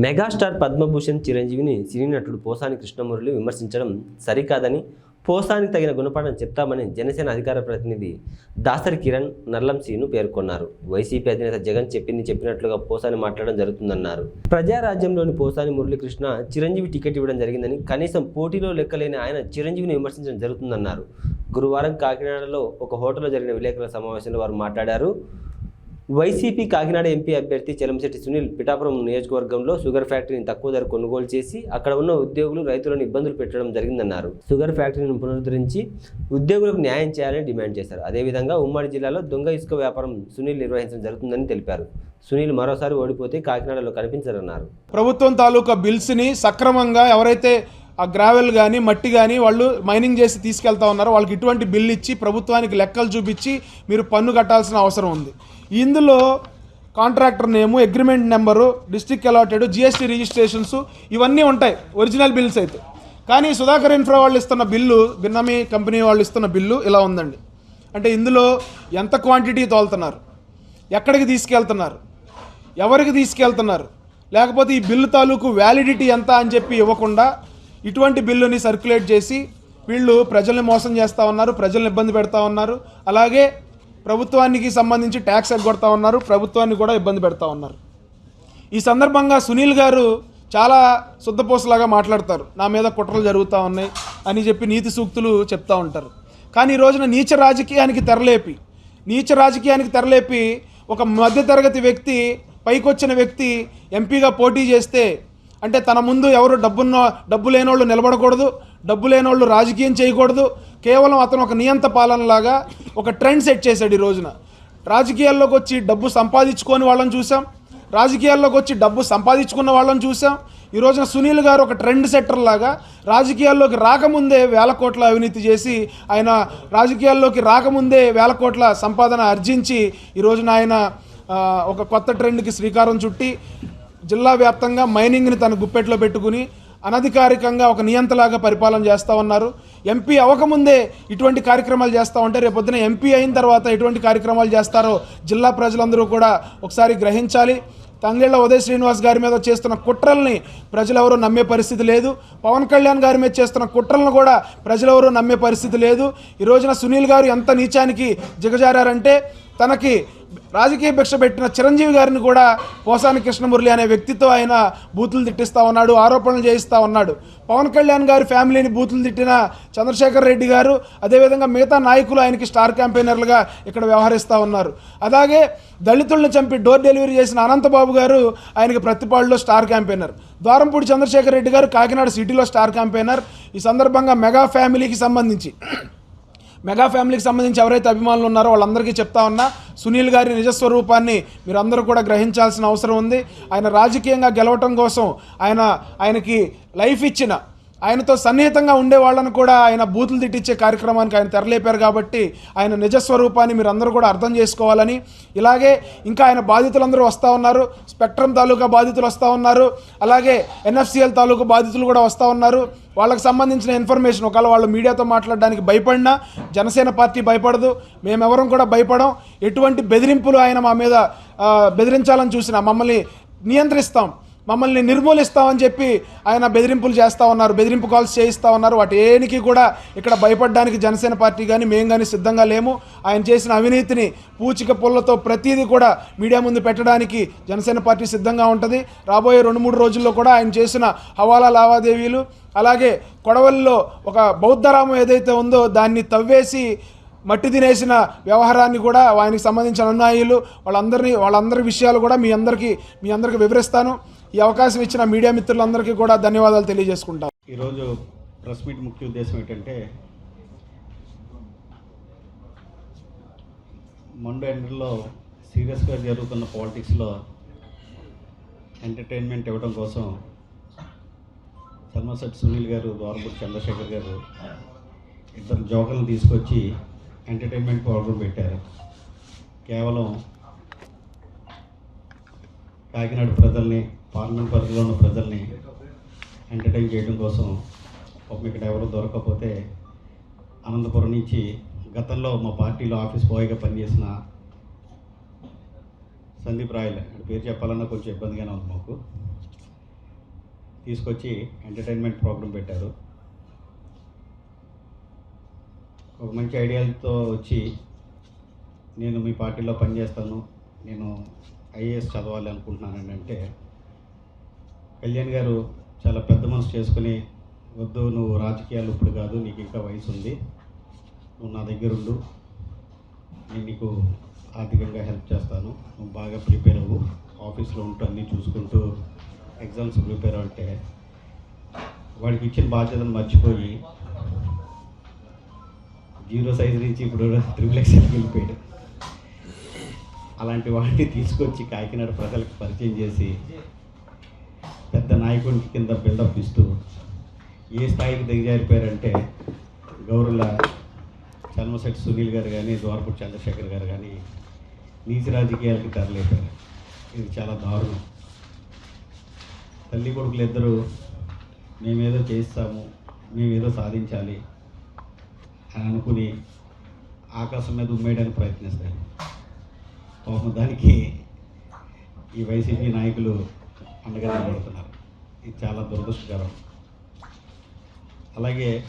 Megastar Padma Bhushan చిరంజీవిని సినీ నటుడు పోసాని కృష్ణమురళి విమర్శించడం సరికాదని పోసానికి తగిన గుణపాఠం చెప్తామని జనసేన అధికార ప్రతినిధి దాసరి కిరణ్ నర్లం సీను పేర్కొన్నారు. వైసీపీ అధినేత జగన్ చెప్పింది చెప్పినట్లుగా పోసాని మాట్లాడడం జరుగుతుందన్నారు. ప్రజారాజ్యంలోని పోసాని మురళీకృష్ణ చిరంజీవి టికెట్ ఇవ్వడం జరిగిందని కనీసం పోటీలో లెక్కలేని ఆయన చిరంజీవిని విమర్శించడం జరుగుతుందన్నారు. గురువారం కాకినాడలో ఒక హోటల్లో జరిగిన విలేకరుల సమావేశంలో వారు మాట్లాడారు. వైసీపీ కాకినాడ ఎంపీ అభ్యర్థి చెలంశెట్టి సునీల్ పిఠాపురం నియోజకవర్గంలో షుగర్ ఫ్యాక్టరీని తక్కువ ధర కొనుగోలు చేసి అక్కడ ఉన్న ఉద్యోగులు రైతులను ఇబ్బందులు పెట్టడం జరిగిందన్నారు. షుగర్ ఫ్యాక్టరీని పునరుద్ధరించి ఉద్యోగులకు న్యాయం చేయాలని డిమాండ్ చేశారు. అదేవిధంగా ఉమ్మడి జిల్లాలో దొంగ ఇసుక వ్యాపారం సునీల్ నిర్వహించడం జరుగుతుందని తెలిపారు. సునీల్ మరోసారి ఓడిపోతే కాకినాడలో కనిపించరన్నారు. ప్రభుత్వం తాలూకా బిల్స్ని సక్రమంగా ఎవరైతే ఆ గ్రావెల్ కానీ మట్టి కానీ వాళ్ళు మైనింగ్ చేసి తీసుకెళ్తా ఉన్నారు. వాళ్ళకి ఇటువంటి బిల్ ఇచ్చి ప్రభుత్వానికి లెక్కలు చూపించి మీరు పన్ను కట్టాల్సిన అవసరం ఉంది. ఇందులో contractor name agreement number district allotted GST registrations ఇవన్నీ ఉంటాయి. ఒరిజినల్ బిల్స్ అయితే. కానీ సుధాకర్ ఇన్ఫ్రా వాళ్ళు ఇస్తున్న బిల్లు బిన్నమి కంపెనీ వాళ్ళు ఇస్తున్న బిల్లు ఇలా ఉందండి. అంటే ఇందులో ఎంత క్వాంటిటీ తోలుతున్నారు? ఎక్కడికి తీసుకెళ్తున్నారు? ఎవరికి తీసుకెళ్తున్నారు? లేకపోతే ఈ బిల్లు తాలూకు వ్యాలిడిటీ ఎంత అని చెప్పి ఇవ్వకుండా ఇటువంటి బిల్లుని సర్క్యులేట్ చేసి వీళ్ళు ప్రజల్ని మోసం చేస్తూ ఉన్నారు ప్రజల్ని ఇబ్బంది పెడతా ఉన్నారు. అలాగే ప్రభుత్వానికి సంబంధించి ట్యాక్స్ ఎగ్గొడతా ఉన్నారు ప్రభుత్వాన్ని కూడా ఇబ్బంది పెడతా ఉన్నారు. ఈ సందర్భంగా సునీల్ గారు చాలా శుద్ధపోసలాగా మాట్లాడతారు. నా మీద కుట్రలు జరుగుతూ ఉన్నాయి అని చెప్పి నీతి సూక్తులు చెప్తా ఉంటారు. కానీ ఈ రోజున నీచ రాజకీయానికి తెరలేపి నీచ రాజకీయానికి తెరలేపి ఒక మధ్యతరగతి వ్యక్తి పైకొచ్చిన వ్యక్తి ఎంపీగా పోటీ చేస్తే అంటే తన ముందు ఎవరు డబ్బున్న డబ్బు లేనోళ్ళు నిలబడకూడదు డబ్బు లేనోళ్ళు రాజకీయం చేయకూడదు. కేవలం అతను ఒక నియంత పాలనలాగా ఒక ట్రెండ్ సెట్ చేశాడు ఈ రోజున. రాజకీయాల్లోకి వచ్చి డబ్బు సంపాదించుకొని వాళ్ళని చూసాం రాజకీయాల్లోకి వచ్చి డబ్బు సంపాదించుకున్న వాళ్ళని చూసాం ఈ రోజున సునీల్ గారు ఒక ట్రెండ్ సెట్టర్ లాగా రాజకీయాల్లోకి రాకముందే వేల కోట్ల అవినీతి చేసి ఆయన రాజకీయాల్లోకి రాకముందే వేల కోట్ల సంపాదన ఆర్జించి ఈ రోజున ఆయన ఒక కొత్త ట్రెండ్కి శ్రీకారం చుట్టి జిల్లా వ్యాప్తంగా మైనింగ్ని తన గుప్పెట్లో పెట్టుకుని అనధికారికంగా ఒక నియంతలాగా పరిపాలన చేస్తూ ఉన్నారు. ఎంపీ అవ్వకముందే ఇటువంటి కార్యక్రమాలు చేస్తూ ఉంటే రేపొద్దున ఎంపీ అయిన తర్వాత ఎటువంటి కార్యక్రమాలు చేస్తారో జిల్లా ప్రజలందరూ కూడా ఒకసారి గ్రహించాలి. తంగేళ్ళ ఉదయ్ శ్రీనివాస్ గారి మీద చేస్తున్న కుట్రల్ని ప్రజలెవరూ నమ్మే పరిస్థితి లేదు. పవన్ కళ్యాణ్ గారి మీద చేస్తున్న కుట్రలను కూడా ప్రజలెవరూ నమ్మే పరిస్థితి లేదు. ఈ రోజున సునీల్ గారు ఎంత నీచానికి దిగజారంటే తనకి రాజకీయ భిక్ష పెట్టిన చిరంజీవి గారిని కూడా పోసాని కృష్ణమురళి అనే వ్యక్తితో ఆయన బూతులు తిట్టిస్తూ ఉన్నాడు ఆరోపణలు చేయిస్తూ ఉన్నాడు. పవన్ కళ్యాణ్ గారి ఫ్యామిలీని బూతులు తిట్టిన చంద్రశేఖర్ రెడ్డి గారు అదేవిధంగా మిగతా నాయకులు ఆయనకి స్టార్ క్యాంపెయినర్లుగా ఇక్కడ వ్యవహరిస్తూ ఉన్నారు. అలాగే దళితులను చంపి డోర్ డెలివరీ చేసిన అనంతబాబు గారు ఆయనకి ప్రతిపాడులో స్టార్ క్యాంపెయినర్. ద్వారంపూడి చంద్రశేఖర్ రెడ్డి గారు కాకినాడ సిటీలో స్టార్ క్యాంపెయినర్. ఈ సందర్భంగా మెగా ఫ్యామిలీకి సంబంధించి మెగా ఫ్యామిలీకి సంబంధించి ఎవరైతే అభిమానులు ఉన్నారో వాళ్ళందరికీ చెప్తా ఉన్నా సునీల్ గారి నిజస్వరూపాన్ని మీరందరూ కూడా గ్రహించాల్సిన అవసరం ఉంది. ఆయన రాజకీయంగా గెలవటం కోసం ఆయన ఆయనకి లైఫ్ ఇచ్చిన ఆయనతో సన్నిహితంగా ఉండే వాళ్ళను కూడా ఆయన బూతులు తిట్టించే కార్యక్రమానికి ఆయన తెరలేపారు కాబట్టి ఆయన నిజస్వరూపాన్ని మీరు అందరూ కూడా అర్థం చేసుకోవాలని. ఇలాగే ఇంకా ఆయన బాధితులందరూ వస్తూ ఉన్నారు. స్పెక్ట్రమ్ తాలూకా బాధితులు వస్తూ ఉన్నారు. అలాగే ఎన్ఎఫ్సిఎల్ తాలూకా బాధితులు కూడా వస్తూ ఉన్నారు. వాళ్ళకి సంబంధించిన ఇన్ఫర్మేషన్ ఒకవేళ వాళ్ళు మీడియాతో మాట్లాడడానికి భయపడినా జనసేన పార్టీ భయపడదు. మేమెవరం కూడా భయపడం. ఎటువంటి బెదిరింపులు ఆయన మా మీద బెదిరించాలని చూసినా మమ్మల్ని నియంత్రిస్తాం. మమ్మల్ని నిర్మూలిస్తామని చెప్పి ఆయన బెదిరింపులు చేస్తూ ఉన్నారు బెదిరింపు కాల్స్ చేయిస్తూ ఉన్నారు. వాటి ఏనికి కూడా ఇక్కడ భయపడడానికి జనసేన పార్టీ కానీ మేము కానీ సిద్ధంగా లేము. ఆయన చేసిన అవినీతిని పూచిక పుల్లతో ప్రతీది కూడా మీడియా ముందు పెట్టడానికి జనసేన పార్టీ సిద్ధంగా ఉంటుంది. రాబోయే రెండు మూడు రోజుల్లో కూడా ఆయన చేసిన హవాలా లావాదేవీలు అలాగే కొడవలిలో ఒక బౌద్ధరామం ఏదైతే ఉందో దాన్ని తవ్వేసి మట్టి తినేసిన వ్యవహారాన్ని కూడా ఆయనకి సంబంధించిన అనునాయులు వాళ్ళందరినీ వాళ్ళందరి విషయాలు కూడా మీ అందరికీ మీ అందరికీ వివరిస్తాను. ఈ అవకాశం ఇచ్చిన మీడియా మిత్రులందరికీ కూడా ధన్యవాదాలు తెలియజేసుకుంటాం ఈరోజు ప్రెస్ మీట్ ముఖ్య ఉద్దేశం ఏంటంటే మండు ఎండలో సీరియస్గా జరుగుతున్న పాలిటిక్స్లో ఎంటర్టైన్మెంట్ ఇవ్వడం కోసం చర్మశెట్టి సునీల్ గారు ద్వారపూడి చంద్రశేఖర్ గారు ఇద్దరు జోకర్లను తీసుకొచ్చి ఎంటర్టైన్మెంట్ ప్రోగ్రాం పెట్టారు. కేవలం కాకినాడ ప్రజల్ని పార్లమెంట్ పరిధిలో ఉన్న ప్రజల్ని ఎంటర్టైన్ చేయడం కోసం పాపం ఇక్కడ ఎవరు దొరకకపోతే అనంతపురం నుంచి గతంలో మా పార్టీలో ఆఫీస్ బాయ్గా పనిచేసిన సందీప్ రాయల్ పేరు చెప్పాలన్నా కొంచెం ఇబ్బందిగానే ఉంది మాకు. తీసుకొచ్చి ఎంటర్టైన్మెంట్ ప్రోగ్రామ్ పెట్టారు. ఒక మంచి ఐడియాలతో వచ్చి నేను మీ పార్టీలో పనిచేస్తాను నేను ఐఏఎస్ చదవాలి అనుకుంటున్నాను అంటే కళ్యాణ్ గారు చాలా పెద్ద మనసు చేసుకుని వద్దు నువ్వు రాజకీయాలు ఇప్పుడు కాదు నీకు ఇంకా వయసు ఉంది నువ్వు నా దగ్గర ఉండు నేను నీకు ఆర్థికంగా హెల్ప్ చేస్తాను నువ్వు బాగా ప్రిపేర్ అవ్వు ఆఫీస్లో ఉంటూ అన్నీ చూసుకుంటూ ఎగ్జామ్స్ ప్రిపేర్ అంటే వాడికి ఇచ్చిన బాధ్యతను మర్చిపోయి జీరో సైజ్ నుంచి ఇప్పుడు త్రిబుల్ ఎక్స్ఎల్కి వెళ్ళిపోయాడు. అలాంటి వాటిని తీసుకొచ్చి కాకినాడ ప్రజలకు పరిచయం చేసి పెద్ద నాయకుడి కింద బిల్డప్ ఇస్తూ ఏ స్థాయికి దిగజారిపోయారంటే గౌరుల చల్మశెట్టి సునీల్ గారు కానీ ద్వారపూడి చంద్రశేఖర్ గారు కానీ నీతి రాజకీయాలకి తరలిపోయారు ఇది చాలా దారుణం. తల్లి కొడుకులు ఇద్దరు మేమేదో చేస్తాము మేమేదో సాధించాలి అని అనుకుని ఆకాశం మీద ఉమ్మేయడానికి ప్రయత్నిస్తారు. పాపం దానికి ఈ వైసీపీ నాయకులు అండగా నిలబడుతున్నారు. ఇది చాలా దురదృష్టకరం. అలాగే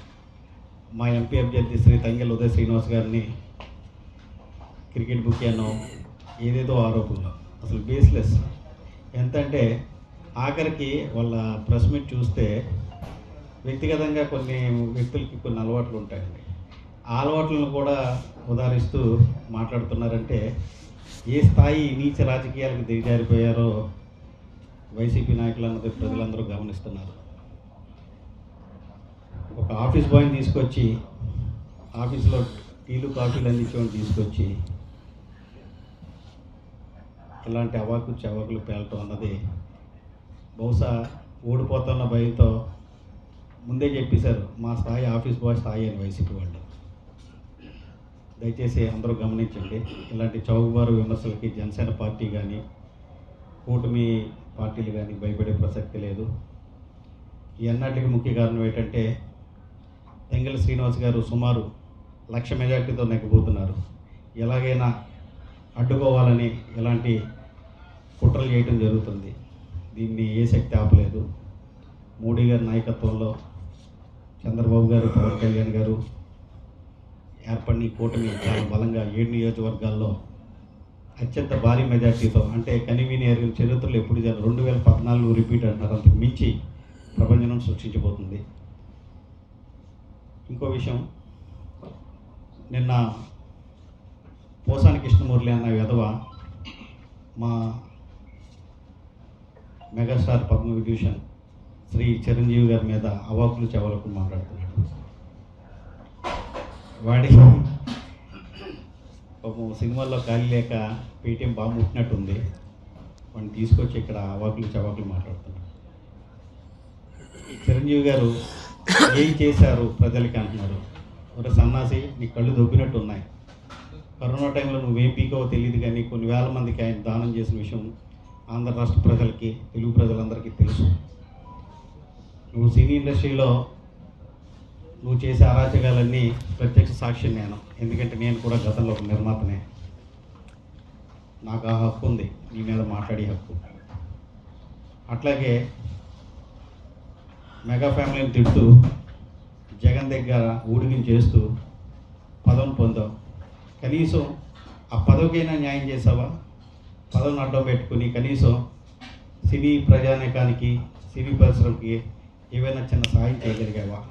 మా ఎంపీ అభ్యర్థి శ్రీ తంగెల్ ఉదయ్ శ్రీనివాస్ గారిని క్రికెట్ బుక్ అనో ఏదేదో ఆరోపణలు. అసలు బేస్లెస్ ఎంతంటే ఆఖరికి వాళ్ళ ప్రెస్ మీట్ చూస్తే వ్యక్తిగతంగా కొన్ని వ్యక్తులకి కొన్ని అలవాట్లు ఉంటాయండి. ఆ అలవాట్లను కూడా ఉదాహరిస్తూ మాట్లాడుతున్నారంటే ఏ స్థాయి నీచ రాజకీయాలకు దిగజారిపోయారో వైసీపీ నాయకులు అన్నది ప్రజలందరూ గమనిస్తున్నారు. ఒక ఆఫీస్ బాయ్ని తీసుకొచ్చి ఆఫీస్లో టీలు కాఫీలు అందించేవాడిని తీసుకొచ్చి ఇలాంటి అవాకు చవాకులు పేలటం అన్నది బహుశా ఓడిపోతున్న భయంతో ముందే చెప్పేశారు మా స్థాయి ఆఫీస్ బాయ్ స్థాయి అని వైసీపీ వాళ్ళు. దయచేసి అందరూ గమనించండి. ఇలాంటి చౌకబారు విమర్శలకి జనసేన పార్టీ కానీ కూటమి పార్టీలు కానీ భయపడే ప్రసక్తి లేదు. ఈ అన్నాటికి ముఖ్య కారణం ఏంటంటే తెంగల శ్రీనివాస్ గారు సుమారు లక్ష మెజార్టీతో నెగ్గబోతున్నారు. ఎలాగైనా అడ్డుకోవాలని ఇలాంటి కుట్రలు చేయడం జరుగుతుంది. దీన్ని ఏ శక్తి ఆపలేదు. మోడీ గారి నాయకత్వంలో చంద్రబాబు గారు పవన్ కళ్యాణ్ గారు ఏర్పడిన కూటమి చాలా బలంగా ఏడు నియోజకవర్గాల్లో అత్యంత భారీ మెజార్టీతో అంటే కనివీని ఎరిగిన చరిత్రలో ఎప్పుడు రెండు వేల పద్నాలుగు రిపీట్ అంటారు అంతకు మించి ప్రపంచం సృష్టించబోతుంది. ఇంకో విషయం నిన్న పోసాని కృష్ణమూర్తి అన్న విధవ మా మెగాస్టార్ పద్మ విభూషణ్ శ్రీ చిరంజీవి గారి మీద అవాకులు చెవలకు మాట్లాడుతున్నాడు. వాడి పాపం సినిమాల్లో ఖాళీ లేక పేటీఎం బాగా ముట్టినట్టుంది వాడిని తీసుకొచ్చి ఇక్కడ అవాకులు చవాకులు మాట్లాడుతున్నాడు చిరంజీవి గారు ఏం చేశారు ప్రజలకి అంటున్నారు. ఒక సన్నాసి నీ కళ్ళు దొబ్బినట్టు ఉన్నాయి కరోనా టైంలో నువ్వేం పీకవో తెలియదు కానీ కొన్ని వేల మందికి ఆయన దానం చేసిన విషయం ఆంధ్ర రాష్ట్ర ప్రజలకి తెలుగు ప్రజలందరికీ తెలుసు. నువ్వు సినీ ఇండస్ట్రీలో నువ్వు చేసే అరాచకాలన్నీ ప్రత్యక్ష సాక్షి నేను. ఎందుకంటే నేను కూడా గతంలో ఒక నిర్మాతనే. నాకు ఆ హక్కు ఉంది. నీ మీద మాట్లాడే హక్కు. అట్లాగే మెగా ఫ్యామిలీని తిడుతూ జగన్ దగ్గర ఊడిగిని చేస్తూ పదవిని పొందావు. కనీసం ఆ పదవికైనా న్యాయం చేసావా? పదవిని అడ్డం పెట్టుకుని కనీసం సినీ ప్రజానేకానికి సినీ పరిశ్రమకి ఏవైనా చిన్న సహాయం చేయగలిగావా?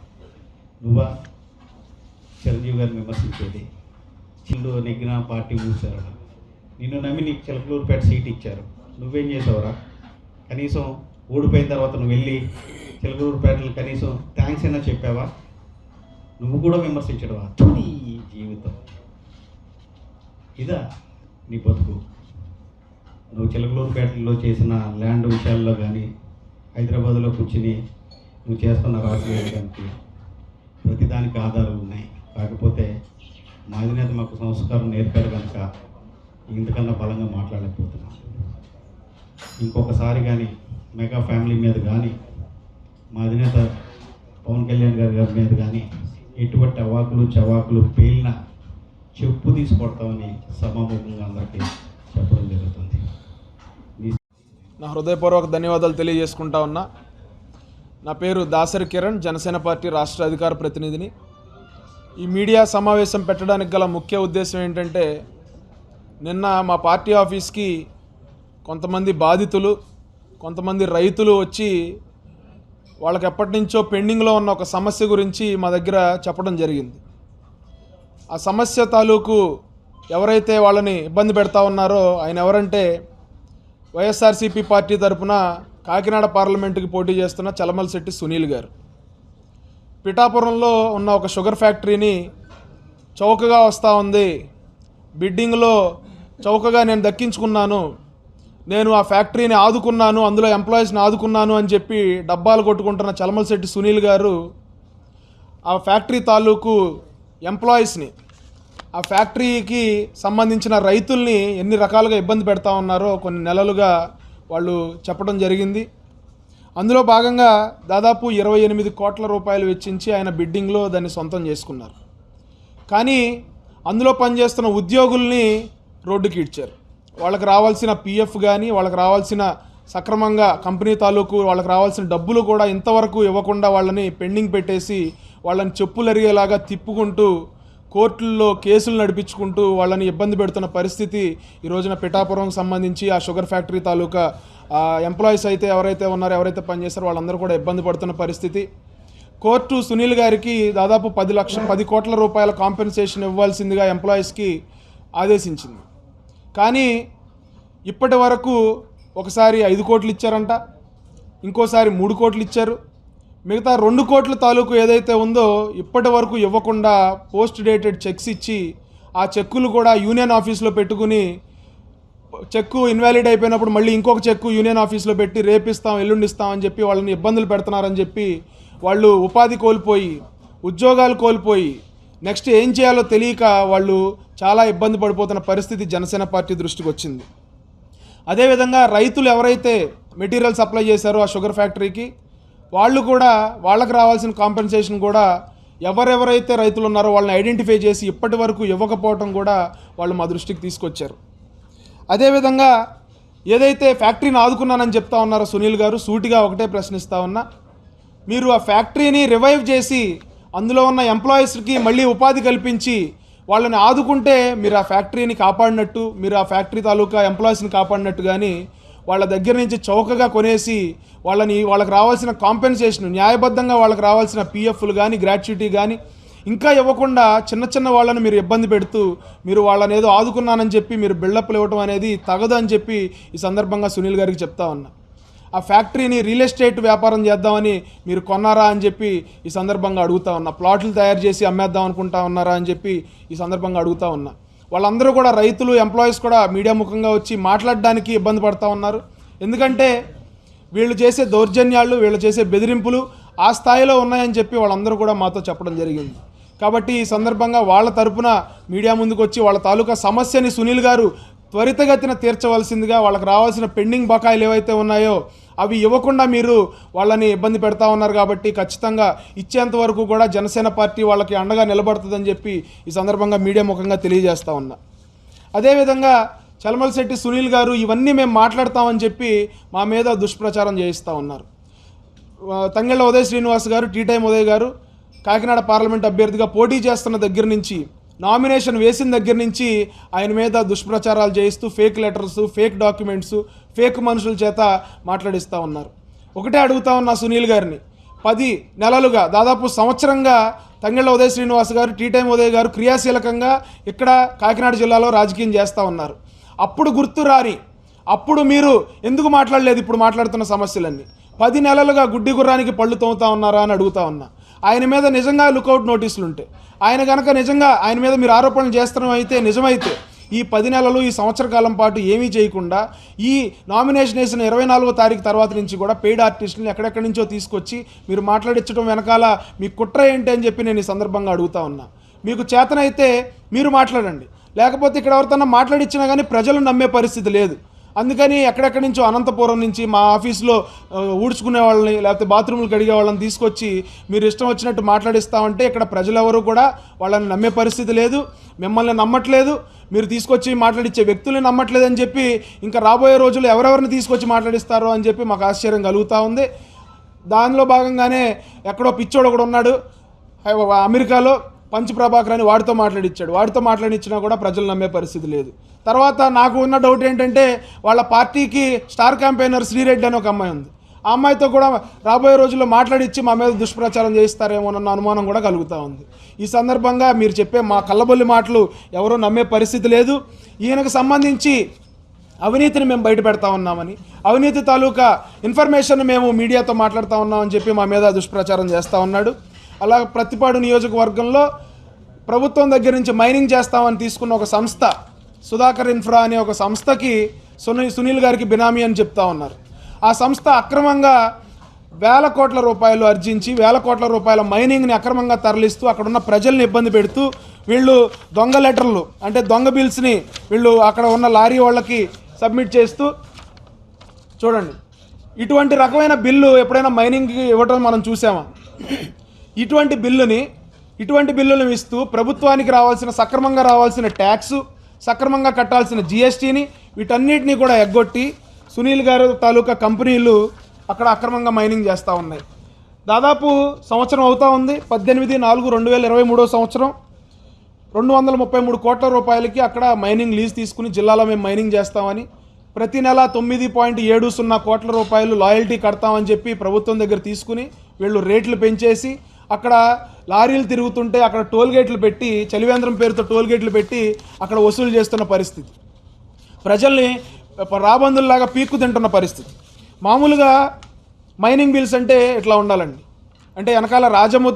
నువ్వా? చిరంజీవి గారిని విమర్శించేది చిల్లు నెగ్గిన పార్టీ మూసారు నిన్ను నమ్మి నీకు చిలకలూరుపేట సీట్ ఇచ్చారు. నువ్వేం చేసావురా? కనీసం ఓడిపోయిన తర్వాత నువ్వు వెళ్ళి చిలకలూరుపేటలో కనీసం థ్యాంక్స్ అయినా చెప్పావా? నువ్వు కూడా విమర్శించడవా నీ జీవితం. ఇదా నీ బతుకు. నువ్వు చిలకలూరుపేటలో చేసిన ల్యాండ్ విషయాల్లో కానీ హైదరాబాద్లో కూర్చుని నువ్వు చేస్తున్న రాజకీయానికి ప్రతిదానికి ఆధారాలు ఉన్నాయి. కాకపోతే మా అధినేత మాకు సంస్కారం నేర్పారు కనుక ఇంతకన్నా బలంగా మాట్లాడలేకపోతున్నాం. ఇంకొకసారి కానీ మెగా ఫ్యామిలీ మీద కానీ మా అధినేత పవన్ కళ్యాణ్ గారి గారి మీద కానీ ఎటువంటి అవాకులు చవాకులు పేలిన చెప్పు తీసుకొడతామని సభాముఖంగా అందరికీ చెప్పడం జరుగుతుంది. నా హృదయపూర్వక ధన్యవాదాలు తెలియజేసుకుంటా ఉన్నా. నా పేరు దాసరి కిరణ్ జనసేన పార్టీ రాష్ట్ర అధికార ప్రతినిధిని. ఈ మీడియా సమావేశం పెట్టడానికి గల ముఖ్య ఉద్దేశం ఏంటంటే నిన్న మా పార్టీ ఆఫీస్కి కొంతమంది బాధితులు కొంతమంది రైతులు వచ్చి వాళ్ళకి ఎప్పటి నుంచో పెండింగ్లో ఉన్న ఒక సమస్య గురించి మా దగ్గర చెప్పడం జరిగింది. ఆ సమస్య తాలూకు ఎవరైతే వాళ్ళని ఇబ్బంది పెడతా ఉన్నారో ఆయన ఎవరంటే వైఎస్ఆర్సీపీ పార్టీ తరపున కాకినాడ పార్లమెంటుకి పోటీ చేస్తున్న చలమలశెట్టి సునీల్ గారు. పిఠాపురంలో ఉన్న ఒక షుగర్ ఫ్యాక్టరీని చౌకగా వస్తూ ఉంది. బిడ్డింగ్లో చౌకగా నేను దక్కించుకున్నాను. నేను ఆ ఫ్యాక్టరీని ఆదుకున్నాను అందులో ఎంప్లాయీస్ని ఆదుకున్నాను అని చెప్పి డబ్బాలు కొట్టుకుంటున్న చలమలశెట్టి సునీల్ గారు ఆ ఫ్యాక్టరీ తాలూకు ఎంప్లాయీస్ని ఆ ఫ్యాక్టరీకి సంబంధించిన రైతుల్ని ఎన్ని రకాలుగా ఇబ్బంది పెడతా ఉన్నారో కొన్ని నెలలుగా వాళ్ళు చెప్పడం జరిగింది. అందులో భాగంగా దాదాపు ఇరవై ఎనిమిది కోట్ల రూపాయలు వెచ్చించి ఆయన బిడ్డింగ్లో దాన్ని సొంతం చేసుకున్నారు. కానీ అందులో పనిచేస్తున్న ఉద్యోగుల్ని రోడ్డుకి ఇడ్చారు వాళ్ళకి రావాల్సిన పిఎఫ్ కానీ వాళ్ళకి రావాల్సిన సక్రమంగా కంపెనీ తాలూకు వాళ్ళకి రావాల్సిన డబ్బులు కూడా ఇంతవరకు ఇవ్వకుండా వాళ్ళని పెండింగ్ పెట్టేసి వాళ్ళని చెప్పులు అరిగేలాగా తిప్పుకుంటూ కోర్టుల్లో కేసులు నడిపించుకుంటూ వాళ్ళని ఇబ్బంది పెడుతున్న పరిస్థితి ఈ రోజున పిఠాపురంకి సంబంధించి ఆ షుగర్ ఫ్యాక్టరీ తాలూకా ఎంప్లాయీస్ అయితే ఎవరైతే ఉన్నారో ఎవరైతే పనిచేస్తారో వాళ్ళందరూ కూడా ఇబ్బంది పడుతున్న పరిస్థితి. కోర్టు సునీల్ గారికి దాదాపు పది లక్షల పది కోట్ల రూపాయల కాంపెన్సేషన్ ఇవ్వాల్సిందిగా ఎంప్లాయీస్కి ఆదేశించింది. కానీ ఇప్పటి వరకు ఒకసారి ఐదు కోట్లు ఇచ్చారంట ఇంకోసారి మూడు కోట్లు ఇచ్చారు. మిగతా రెండు కోట్ల తాలూకు ఏదైతే ఉందో ఇప్పటి వరకు ఇవ్వకుండా పోస్ట్ డేటెడ్ చెక్స్ ఇచ్చి ఆ చెక్కులు కూడా యూనియన్ ఆఫీస్లో పెట్టుకుని చెక్కు ఇన్వాలిడ్ అయిపోయినప్పుడు మళ్ళీ ఇంకొక చెక్కు యూనియన్ ఆఫీస్లో పెట్టి రేపిస్తాం ఎల్లుండిస్తాం అని చెప్పి వాళ్ళని ఇబ్బందులు పెడుతున్నారని చెప్పి వాళ్ళు ఉపాధి కోల్పోయి ఉద్యోగాలు కోల్పోయి నెక్స్ట్ ఏం చేయాలో తెలియక వాళ్ళు చాలా ఇబ్బంది పడిపోతున్న పరిస్థితి జనసేన పార్టీ దృష్టికి వచ్చింది. అదేవిధంగా రైతులు ఎవరైతే మెటీరియల్ సప్లై చేశారో ఆ షుగర్ ఫ్యాక్టరీకి వాళ్ళు కూడా వాళ్ళకి రావాల్సిన కాంపెన్సేషన్ కూడా ఎవరెవరైతే రైతులు ఉన్నారో వాళ్ళని ఐడెంటిఫై చేసి ఇప్పటి వరకు ఇవ్వకపోవటం కూడా వాళ్ళు మా దృష్టికి తీసుకొచ్చారు. అదేవిధంగా ఏదైతే ఫ్యాక్టరీని ఆదుకున్నానని చెప్తా ఉన్నారో సునీల్ గారు సూటిగా ఒకటే ప్రశ్నిస్తా ఉన్నా మీరు ఆ ఫ్యాక్టరీని రివైవ్ చేసి అందులో ఉన్న ఎంప్లాయీస్కి మళ్ళీ ఉపాధి కల్పించి వాళ్ళని ఆదుకుంటే మీరు ఆ ఫ్యాక్టరీని కాపాడినట్టు మీరు ఆ ఫ్యాక్టరీ తాలూకా ఎంప్లాయీస్ని కాపాడినట్టు కానీ వాళ్ళ దగ్గర నుంచి చౌకగా కొనేసి వాళ్ళని వాళ్ళకి రావాల్సిన కాంపెన్సేషన్ న్యాయబద్ధంగా వాళ్ళకి రావాల్సిన పిఎఫ్లు కానీ గ్రాట్యుటీ కానీ ఇంకా ఇవ్వకుండా చిన్న చిన్న వాళ్ళని మీరు ఇబ్బంది పెడుతూ మీరు వాళ్ళని ఏదో ఆదుకున్నానని చెప్పి మీరు బిల్డప్లు ఇవ్వటం అనేది తగదు అని చెప్పి ఈ సందర్భంగా సునీల్ గారికి చెప్తా ఉన్నా. ఆ ఫ్యాక్టరీని రియల్ ఎస్టేట్ వ్యాపారం చేద్దామని మీరు కొన్నారా అని చెప్పి ఈ సందర్భంగా అడుగుతా ఉన్నా. ప్లాట్లు తయారు చేసి అమ్మేద్దాం అనుకుంటా ఉన్నారా అని చెప్పి ఈ సందర్భంగా అడుగుతా ఉన్నా. వాళ్ళందరూ కూడా రైతులు ఎంప్లాయీస్ కూడా మీడియా ముఖంగా వచ్చి మాట్లాడడానికి ఇబ్బంది పడతా ఉన్నారు. ఎందుకంటే వీళ్ళు చేసే దౌర్జన్యాలు వీళ్ళు చేసే బెదిరింపులు ఆ స్థాయిలో ఉన్నాయని చెప్పి వాళ్ళందరూ కూడా మాతో చెప్పడం జరిగింది. కాబట్టి ఈ సందర్భంగా వాళ్ళ తరపున మీడియా ముందుకు వచ్చి వాళ్ళ తాలూకా సమస్యని సునీల్ గారు త్వరితగతిన తీర్చవలసిందిగా వాళ్ళకి రావాల్సిన పెండింగ్ బకాయిలు ఏవైతే ఉన్నాయో అవి ఇవ్వకుండా మీరు వాళ్ళని ఇబ్బంది పెడతా ఉన్నారు కాబట్టి ఖచ్చితంగా ఇచ్చేంత వరకు కూడా జనసేన పార్టీ వాళ్ళకి అండగా నిలబడుతుందని చెప్పి ఈ సందర్భంగా మీడియా ముఖంగా తెలియజేస్తూ ఉన్నా. అదేవిధంగా చలమలశెట్టి సునీల్ గారు ఇవన్నీ మేము మాట్లాడతామని చెప్పి మా మీద దుష్ప్రచారం చేయిస్తూ ఉన్నారు. తంగెళ్ళ ఉదయ్ శ్రీనివాస్ గారు టీ టైం ఉదయ్ గారు కాకినాడ పార్లమెంట్ అభ్యర్థిగా పోటీ చేస్తున్న దగ్గర నుంచి నామినేషన్ వేసిన దగ్గర నుంచి ఆయన మీద దుష్ప్రచారాలు చేయిస్తూ fake letters fake documents fake మనుషుల చేత మాట్లాడిస్తూ ఉన్నారు. ఒకటే అడుగుతా ఉన్నా సునీల్ గారిని. పది నెలలుగా దాదాపు సంవత్సరంగా తంగళ్ళ ఉదయ శ్రీనివాస్ గారు టీ టైం ఉదయ్ గారు క్రియాశీలకంగా ఇక్కడ కాకినాడ జిల్లాలో రాజకీయం చేస్తూ ఉన్నారు. అప్పుడు గుర్తు రాని అప్పుడు మీరు ఎందుకు మాట్లాడలేదు ఇప్పుడు మాట్లాడుతున్న సమస్యలన్నీ? పది నెలలుగా గుడ్డి గుర్రానికి పళ్ళు తోముతా ఉన్నారా అని అడుగుతా ఉన్నా. ఆయన మీద నిజంగా లుకౌట్ నోటీసులు ఉంటాయి. ఆయన కనుక నిజంగా ఆయన మీద మీరు ఆరోపణలు చేస్తున్నాం అయితే నిజమైతే ఈ పది నెలలు ఈ సంవత్సర కాలం పాటు ఏమీ చేయకుండా ఈ నామినేషన్ వేసిన ఇరవై నాలుగో తారీఖు తర్వాత నుంచి కూడా పెయిడ్ ఆర్టిస్టులను ఎక్కడెక్కడి నుంచో తీసుకొచ్చి మీరు మాట్లాడించడం వెనకాల మీ కుట్ర ఏంటి అని చెప్పి నేను ఈ సందర్భంగా అడుగుతా ఉన్నా. మీకు చేతనైతే మీరు మాట్లాడండి. లేకపోతే ఇక్కడ ఎవరితోన్నా మాట్లాడిచ్చినా కానీ ప్రజలు నమ్మే పరిస్థితి లేదు. అందుకని ఎక్కడెక్కడి నుంచో అనంతపురం నుంచి మా ఆఫీస్లో ఊడ్చుకునే వాళ్ళని లేకపోతే బాత్రూములు కడిగే వాళ్ళని తీసుకొచ్చి మీరు ఇష్టం వచ్చినట్టు మాట్లాడిస్తామంటే ఇక్కడ ప్రజలెవరూ కూడా వాళ్ళని నమ్మే పరిస్థితి లేదు మిమ్మల్ని నమ్మట్లేదు మీరు తీసుకొచ్చి మాట్లాడించే వ్యక్తుల్ని నమ్మట్లేదని చెప్పి ఇంకా రాబోయే రోజుల్లో ఎవరెవరిని తీసుకొచ్చి మాట్లాడిస్తారో అని చెప్పి మాకు ఆశ్చర్యం కలుగుతూ ఉంది. దానిలో భాగంగానే ఎక్కడో పిచ్చోడు ఒకడు ఉన్నాడు హై- అమెరికాలో. పంచ్ ప్రభాకర్ అని వాడితో మాట్లాడిచ్చాడు. వాడితో మాట్లాడిచ్చినా కూడా ప్రజలు నమ్మే పరిస్థితి లేదు. తర్వాత నాకు ఉన్న డౌట్ ఏంటంటే వాళ్ళ పార్టీకి స్టార్ క్యాంపెయినర్ శ్రీరెడ్డి అని ఒక అమ్మాయి ఉంది. ఆ అమ్మాయితో కూడా రాబోయే రోజుల్లో మాట్లాడిచ్చి మా మీద దుష్ప్రచారం చేయిస్తారేమోనన్న అనుమానం కూడా కలుగుతూ ఉంది. ఈ సందర్భంగా మీరు చెప్పే మా కళ్ళబొల్లి మాటలు ఎవరూ నమ్మే పరిస్థితి లేదు. ఈయనకు సంబంధించి అవినీతిని మేము బయట పెడతా ఉన్నామని అవినీతి తాలూకా ఇన్ఫర్మేషన్ మేము మీడియాతో మాట్లాడుతూ ఉన్నామని చెప్పి మా మీద దుష్ప్రచారం చేస్తూ ఉన్నాడు. అలా ప్రతిపాడు నియోజకవర్గంలో ప్రభుత్వం దగ్గర నుంచి మైనింగ్ చేస్తామని తీసుకున్న ఒక సంస్థ సుధాకర్ ఇన్ఫ్రా అనే ఒక సంస్థకి సునీల్ సునీల్ గారికి బినామీ అని చెప్తా ఉన్నారు. ఆ సంస్థ అక్రమంగా వేల కోట్ల రూపాయలు అర్జించి వేల కోట్ల రూపాయల మైనింగ్ని అక్రమంగా తరలిస్తూ అక్కడ ఉన్న ప్రజల్ని ఇబ్బంది పెడుతూ వీళ్ళు దొంగ లెటర్లు అంటే దొంగ బిల్స్ని వీళ్ళు అక్కడ ఉన్న లారీ వాళ్ళకి సబ్మిట్ చేస్తూ చూడండి. ఇటువంటి రకమైన బిల్లు ఎప్పుడైనా మైనింగ్కి ఇవ్వటం మనం చూసామా? ఇటువంటి బిల్లుని ఇటువంటి బిల్లులను ఇస్తూ ప్రభుత్వానికి రావాల్సిన సక్రమంగా రావాల్సిన ట్యాక్స్ సక్రమంగా కట్టాల్సిన జిఎస్టీని వీటన్నిటిని కూడా ఎగ్గొట్టి సునీల్ గారు తాలూకా కంపెనీలు అక్కడ అక్రమంగా మైనింగ్ చేస్తూ ఉన్నాయి. దాదాపు సంవత్సరం అవుతా ఉంది. పద్దెనిమిది నాలుగు రెండు వేల ఇరవై మూడో సంవత్సరం రెండు వందల ముప్పై మూడు కోట్ల రూపాయలకి అక్కడ మైనింగ్ లీజ్ తీసుకుని జిల్లాలో మేము మైనింగ్ చేస్తామని ప్రతి నెల తొమ్మిది పాయింట్ ఏడు సున్నా కోట్ల రూపాయలు లాయల్టీ కడతామని చెప్పి ప్రభుత్వం దగ్గర తీసుకుని వీళ్ళు రేట్లు పెంచేసి అక్కడ లారీలు తిరుగుతుంటే అక్కడ టోల్ గేట్లు పెట్టి చలివేంద్రం పేరుతో టోల్ గేట్లు పెట్టి అక్కడ వసూలు చేస్తున్న పరిస్థితి. ప్రజల్ని రాబందుల్లాగా పీక్కు తింటున్న పరిస్థితి. మామూలుగా మైనింగ్ బిల్స్ అంటే ఇట్లా ఉండాలండి? అంటే వెనకాల రాజము